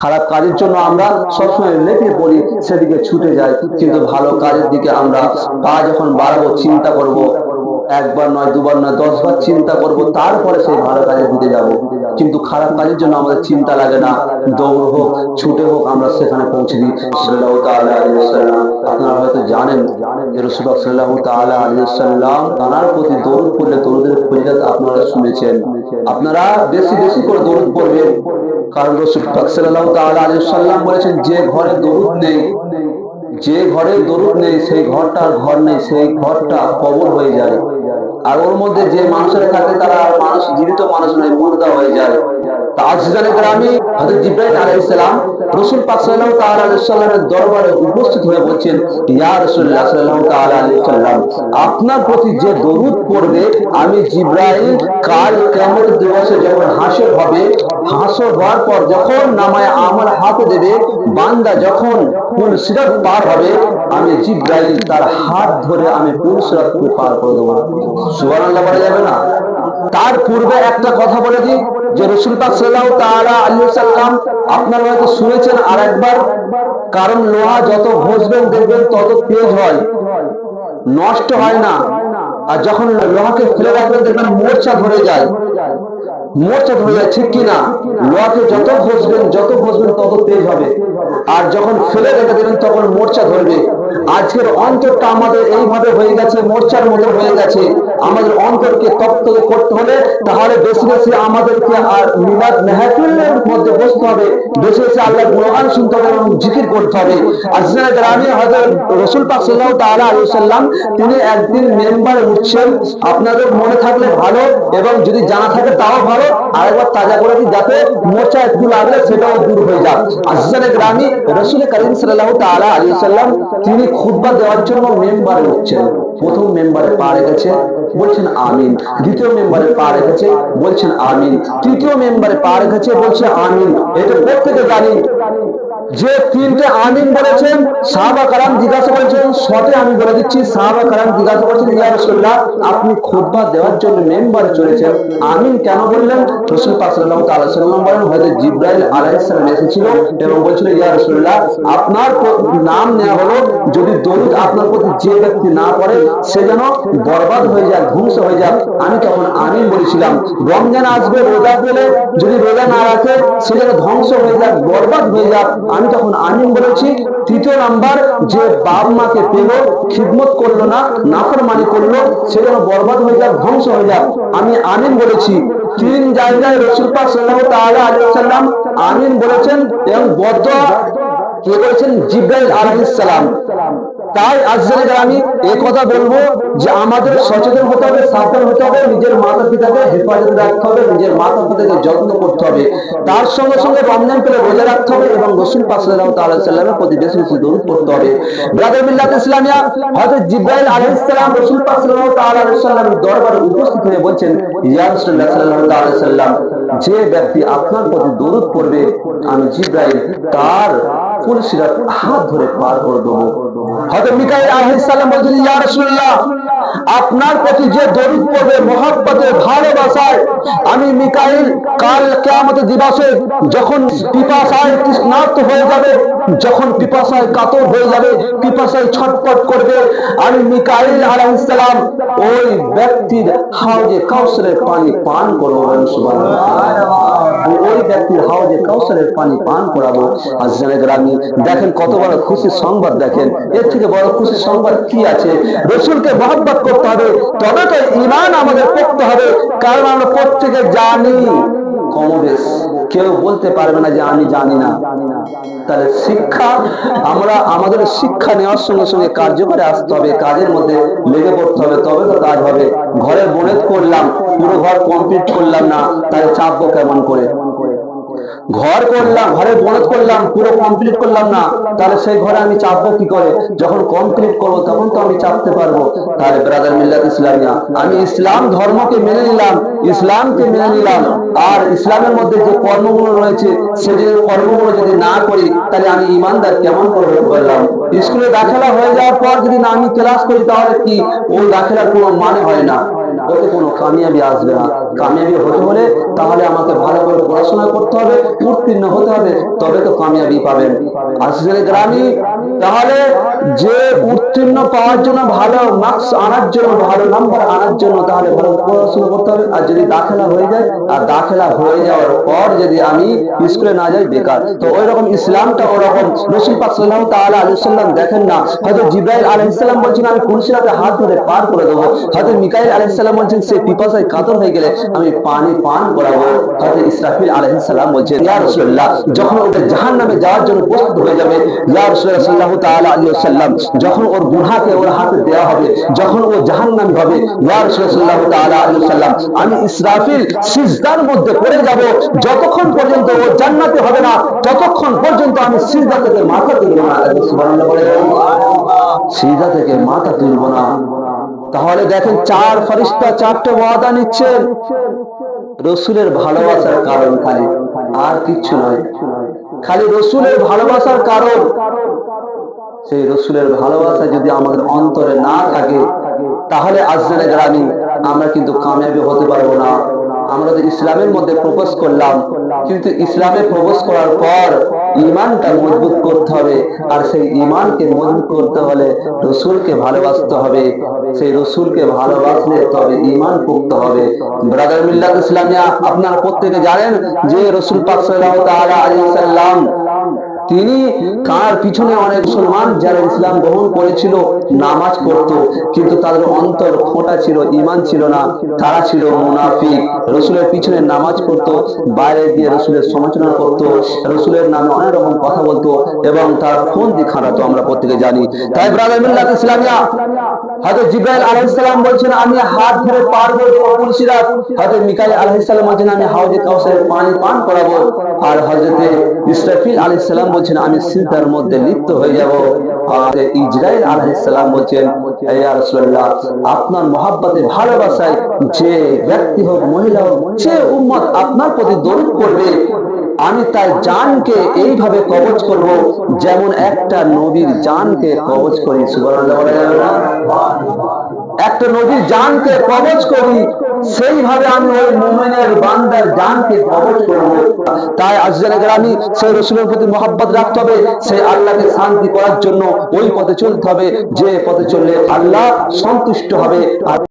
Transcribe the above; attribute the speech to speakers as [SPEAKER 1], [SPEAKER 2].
[SPEAKER 1] খারাপ কাজের জন্য আমরা সবসময় লেপে পড়ি, সেদিকে ছুটে যাই। কিন্তু ভালো কাজের দিকে আমরা পা যখন বাড়াবো, চিন্তা করব, একবার নয়, দুবার নয়, দশবার চিন্তা করব, তারপরে সেই ভালো কাজের দিকে যাব। কিন্তু খারাপ কাজের জন্য আমাদের চিন্তা লাগে না। দৌড় হোক, ছুটে হোক, আমরা সেখানে পৌঁছে দিই। আপনারা হয়তো জানেন যে প্রতি দৌড় করলে দৌড়ের ফজিলত আপনারা শুনেছেন। আপনারা বেশি বেশি করে দৌড় করবেন কারণ ওয়াসাল্লাম বলেছেন, যে ঘরে দরুদ নেই, যে ঘরে দরুদ নেই, সেই ঘরটা ঘর নেই, সেই ঘরটা কবর হয়ে যায়। আর ওর মধ্যে যে মানুষেরা থাকে, তারা মানুষ, জীবিত মানুষ নয়, মুর্দা হয়ে যায়। সাল্লাম, আপনার প্রতি যে দরুদ পড়বে, আমি জিব্রাইল কাল কিয়ামত দিবসে যখন হাসর হবে হাসর হওয়ার পর যখন নামায় আমল হাতে দেবে, বান্দা যখন কোন সিরাত পার হবে, আমি জিব্রাইল তার হাত ধরে আমি কোন সিরাতকে পার করে দেবো? সুবহানাল্লাহ বলা যাবে না। তার পূর্বে একটা কথা বলে দিই, যে রসুল পাক সাল্লাল্লাহু তাআলা আলাইহি সাল্লাম আপনারা হয়তো শুনেছেন আরেকবার, কারণ লোহা যত ঘষবেন, দেখবেন তত তেজ হয়, নষ্ট হয় না। আর যখন লোহাকে ফেলে রাখবেন, দেখবেন মোর্চা ধরে যায়। মোর্চা যায়, ঠিক কিনা? লোহাকে যত ঘষবেন যত ঘষবেন, তত তেজ হবে। আর যখন ফেলে রেখে দেবেন তখন মোর্চা ধরবে। আজকের অন্তরটা আমাদের এইভাবে হয়ে গেছে, মোর্চার মতো হয়ে গেছে। আমাদের অন্তরকে তপ্ত করতে হলে তাহলে বেশি বেশি আমাদেরকে আর মিলাদ মেহাফিলের মধ্যে বসতে হবে। বেশি বেশি আল্লাহ গুণগান শুনতে হবে এবং জিকির করতে হবে। আজকের গ্রামে হয়তো রসুল পাক সাল্লাহ তাআলা আলাইহি সাল্লাম তিনি একদিন মেম্বার উঠছেন। আপনাদের মনে থাকলে ভালো এবং যদি জানা থাকে তাও ভালো। আরেকবার তাজা করে দিই যাতে একটু লাগলে সেটাও দূর হয়ে যাক গ্রামে রসুল করিম সাল্লাহ তালা আলী সাল্লাম তিনি খুববা দেওয়ার জন্য মেম্বারে উঠছেন। প্রথম মেম্বারে পা রেখেছে, বলছেন আমিন। দ্বিতীয় মেম্বারে পা রেখেছে, বলছেন আমিন। তৃতীয় মেম্বারে পা রেখেছে, বলছে আমিন। এটা প্রত্যেকে জানি? যে তিনটে আমিন বলেছেন, সাহাবা কালাম জিজ্ঞাসা করেছেন শটে আমি বলে দিচ্ছি, সাহাবা কালাম জিজ্ঞাসা করেছেন, ইয়া রাসূলুল্লাহ, আপনি খুতবা দেওয়ার জন্য মেম্বারে চলেছেন। আমিন কেন বললেন? রাসূল পাক সাল্লাল্লাহু তাআলা সাল্লাম বলেন, হযরত জিবরাইল আলাইহিস সালাম এসেছিল এবং বলছিল, ইয়া রাসূলুল্লাহ, আপনার নাম নেওয়া হলো, যদি দরুদ আপনার প্রতি যে ব্যক্তি না পড়ে, সে যেন বরবাদ হয়ে যায়, ধ্বংস হয়ে যায়। আমি তখন আমিন বলেছিলাম, রমজান আসবে, রোজা পেলে, যদি রোজা না রাখে, সে যেন ধ্বংস হয়ে যাক বরবাদ হয়ে যাক আমি তখন আমিন বলেছি, তৃতীয় নাম্বার, যে বাপ মাকে পেল খিদমত করল না, নাফরমানি করল, সে যেন বরবাদ হয়ে যাক, ধ্বংস হয়ে যাক। আমি আমিন বলেছি। তিন জায়গায় রসুল পাক সাল্লাল্লাহু তাআলা আলাইহি সাল্লাম আমিন বলেছেন এবং বদ্ধ কে বলেছেন? জিব্রাইল আলাইহিস সালাম। তাই আজকে আমি কথা বলব যে আমাদের সচেতন হতে হবে, সাবধান হতে হবে, নিজের মাতা পিতাকে হেফাজত রাখতে হবে, নিজের মাতা পিতাকে যত্ন করতে হবে। তার সঙ্গে সঙ্গে রমজান পেলে রোজা রাখতে হবে এবং রসুল পাকসাল্লাহ তাল্লাহ সাল্লামের প্রতি বেশি বেশি দৌড় করতে হবে। ব্রাদার মিল্লাত ইসলামিয়া হয়তো জিব্রাইল আলাইহিস সালাম রসুল পাকসাল্লাহ তাল্লাহ সাল্লামের দরবারে উপস্থিত হয়ে বলছেন, ইয়া রাসূলুল্লাহ সাল্লাল্লাহু তাআলা সাল্লাম যে ব্যক্তি আপনার প্রতি দরুদ করবে আমি জিব্রাইল তার ফুলসিরাত হাত ধরে পার করে দেবো। হয়তো মিকাইল আলাইহিস সালাম বলছেন ইয়া রাসূলুল্লাহ আপনার প্রতি যে দরুদ পড়বে, মহব্বতে, ভালোবাসায়, আমি মিকাইল কাল কিয়ামত দিবসে যখন পিপাসায় তৃষ্ণার্ত হয়ে যাবে, যখন পিপাসায় কাতর হয়ে যাবে, পিপাসায় ছটপট করবে, আমি মিকাইল আলাইহিস সালাম ওই ব্যক্তির হাউজে কাউসারের পানি পান করব ওই ব্যক্তির হাউজে কাউসারের পানি পান করাবো আজ জানে গ্রামে। দেখেন কত বড় খুশির সংবাদ দেখেন। এর থেকে বড় খুশির সংবাদ কি আছে? রসুলকে মহব্বত করতে হবে। তবে তো ইমান আমাদের পড়তে হবে। কারণ আমরা প্রত্যেকে জানি, কমবেশ, কেউ বলতে পারবে না যে আমি জানি না। তাহলে শিক্ষা, আমরা আমাদের শিক্ষা নেওয়ার সঙ্গে সঙ্গে কার্যকরে আসতে হবে, কাজের মধ্যে লেগে পড়তে হবে। তবে তো কাজ হবে। ঘরে বনেত করলাম, পুরো ঘর কমপ্লিট করলাম না, তাহলে চাপবো কেমন করে? ঘর করলাম, ঘরে বনত করলাম, পুরো কমপ্লিট করলাম না, তাহলে সেই ঘরে আমি চাপবো কি করে? যখন কমপ্লিট করব, তখন তো আমি চাপতে পারব। তাহলে ব্রাদার মিল্লাত ইসলামিয়া, আমি ইসলাম ধর্মকে মেনে নিলাম, ইসলামকে মেনে নিলাম। আর ইসলামের মধ্যে যে কর্মগুলো রয়েছে সে যে কর্মগুলো যদি না করি, তাহলে আমি ইমানদার কেমন করে হতে পারলাম? স্কুলে দাখেলা হয়ে যাওয়ার পর যদি না আমি ক্লাস করি, তাহলে কি? ওই দাখেলার কোনো মানে হয় না। ওতে কোনো কামিয়াবি আসবে না। কামিয়াবি হতে হলে তাহলে আমাকে ভালো করে পড়াশোনা করতে হবে, উত্তীর্ণ হতে হবে, তবে তো কামিয়াবি পাবেন। আসলে গ্রামী, তাহলে যে উত্তীর্ণ পাওয়ার জন্য ভালো মার্কস আনার জন্য ভালো নাম্বার আনার জন্য তাহলে ভালো পড়াশোনা করতে হবে। আর যদি দাখেলা হয়ে যায়, আর দাখেলা হয়ে যাওয়ার পর যদি আমি স্কুলে না যাই, বেকার। তো ওই রকম ইসলামটা ওরকম। রসুল পাক সাল্লাল্লাহু তাআলা আলাইহি সাল্লাম দেখেন না, হয়তো জিব্রাইল আলাইহিস সালাম বলছেন, আমি পুলিশের হাত ধরে পার করে দেবো। হয়তো মিকাইল আলাইহিস সালাম বলছেন, সে পিপাসায় কাতর হয়ে গেলে আমি পানি পান করাবো। ইসরাফিল বলছেন, ইয়া রাসূলুল্লাহ, যখন জাহান্নামে যাওয়ার জন্য প্রস্তুত হয়ে যাবে, ইয়া তাআলা আলাইহি ওয়াসাল্লাম, যখন ওর গুনাহকে ওর হাতে দেওয়া হবে, যখন ও হবে, ইয়া তাআলা আলাইহি ওয়াসাল্লাম, আমি ইসরাফিল সিজদার মধ্যে পড়ে যাব, যতক্ষণ পর্যন্ত ও জান্নাতে হবে না, ততক্ষণ পর্যন্ত আমি সিজদা থেকে মাথা তুলব না। সুবহানাল্লাহ বলে, সিজদা থেকে মাথা তুলব না। তাহলে দেখেন চার ফরিস্তা, চারটে ওয়াদা নিচ্ছেন। রসুলের ভালোবাসার কারণ খালি, আর কিচ্ছু নয়। খালি রসুলের ভালোবাসার কারণ। সেই রসুলের ভালোবাসা যদি আমাদের অন্তরে না থাকে, তাহলে আজরানে গ্রামী আমরা কিন্তু কামিয়াবি হতে পারব না। আমরা ইসলামের মধ্যে প্রপোজ করলাম, কিন্তু ইসলামে প্রপোজ করার পর ইমানটা মজবুত করতে হবে। আর সেই ইমানকে মজবুত করতে হলে রসুলকে ভালোবাসতে হবে। সেই রসুলকে ভালোবাসলে তবে ইমান পুক্ত হবে। ব্রাদার মিল্লাত ইসলামিয়া, আপনারা প্রত্যেকে জানেন যে রসুল পাক সাল্লাহ তাআলা আলাইহিস সাল্লাম তিনি কার পিছনে অনেক মুসলমান যারা ইসলাম গ্রহণ করেছিল, নামাজ পড়ত, কিন্তু তাদের অন্তর খোঁটা ছিল ইমান ছিল না। তারা ছিল মুনাফিক। রসুলের পিছনে নামাজ পড়তো, বাইরে দিয়ে রসুলের সমালোচনা করত, রসুলের নামে অনেক রকম কথা বলতো, এবং তার ফোন দিয়ে খাটাতো আমরা প্রত্যেকে জানি। তাই ব্রাদার মিল্লাত ইসলামিয়া হয়তো জিব্রাইল বলছেন, আমি হাত ধরে পার করব পুলসিরাত হয়তো মিকাইল বলছেন, আমি হাউজে কাউসারের পানি পান করাবো। আর ইসরাফিল বলছেন, আমি মধ্যে লিপ্ত হয়ে যাব। আর বলছেন আপনার মহব্বতে ভালোবাসায় যে ব্যক্তি হোক, মহিলা হোক, যে উম্মত আপনার প্রতি দরুদ করবে আমি তার জানকে এইভাবে কবজ করব যেমন একটা নবীর জানকে কবজ করি? একটা নবীর জানকে কবজ করি, সেইভাবে আমি ওই মুমিনের বান্দার জানকে কবজ করব তাই আজজানে গ্রামী, সেই রসুলের প্রতি মহব্বত রাখতে হবে, সেই আল্লাহকে শান্তি করার জন্য ওই পথে চলতে হবে, যে পথে চললে আল্লাহ সন্তুষ্ট হবে